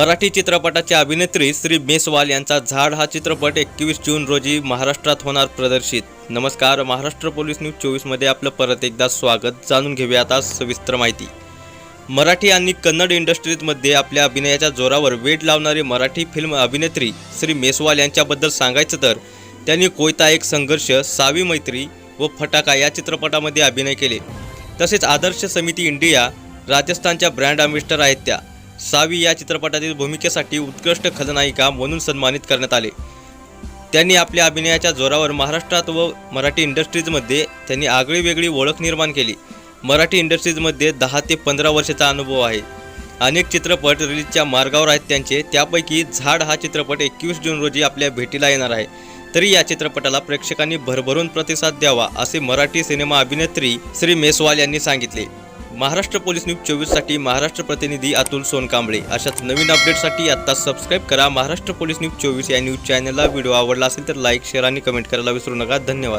मराठी चित्रपटाच्या अभिनेत्री श्री मेसवाल यांचा झाड हा चित्रपट एकवीस जून रोजी महाराष्ट्रात होणार प्रदर्शित. नमस्कार महाराष्ट्र पोलीस न्यूज चोवीसमध्ये आपलं परत एकदा स्वागत. जाणून घेऊया आता सविस्तर माहिती. मराठी आणि कन्नड इंडस्ट्रीजमध्ये आपल्या अभिनयाच्या जोरावर वेट लावणारी मराठी फिल्म अभिनेत्री श्री मेसवाल यांच्याबद्दल सांगायचं तर त्यांनी कोयता एक संघर्ष सावी मैत्री व फटाका या चित्रपटामध्ये अभिनय केले. तसेच आदर्श समिती इंडिया राजस्थानच्या ब्रँड अम्बेस्टर आहेत त्या. सावी या चित्रपटातील भूमिकेसाठी उत्कृष्ट खलनायिका म्हणून सन्मानित करण्यात आले. त्यांनी आपल्या अभिनयाच्या जोरावर महाराष्ट्रात व मराठी इंडस्ट्रीजमध्ये त्यांनी आगळी वेगळी ओळख निर्माण केली. मराठी इंडस्ट्रीजमध्ये दहा ते पंधरा वर्षाचा अनुभव आहे. अनेक चित्रपट रिलीजच्या मार्गावर आहेत त्यांचे. त्यापैकी झाड हा चित्रपट एकवीस जून रोजी आपल्या भेटीला येणार आहे. तरी या चित्रपटाला प्रेक्षकांनी भरभरून प्रतिसाद द्यावा असे मराठी सिनेमा अभिनेत्री श्री मेसवाल यांनी सांगितले. महाराष्ट्र पोलीस न्यूज चोवीससाठी महाराष्ट्र प्रतिनिधी अतुल सोनकांबळे. अशाच नवीन अपडेटसाठी आत्ता सबस्क्राईब करा. महाराष्ट्र पोलीस न्यूज चोवीस या न्यूज चॅनलला. व्हिडिओ आवडला असेल तर लाईक शेअर आणि कमेंट करायला विसरू नका. धन्यवाद.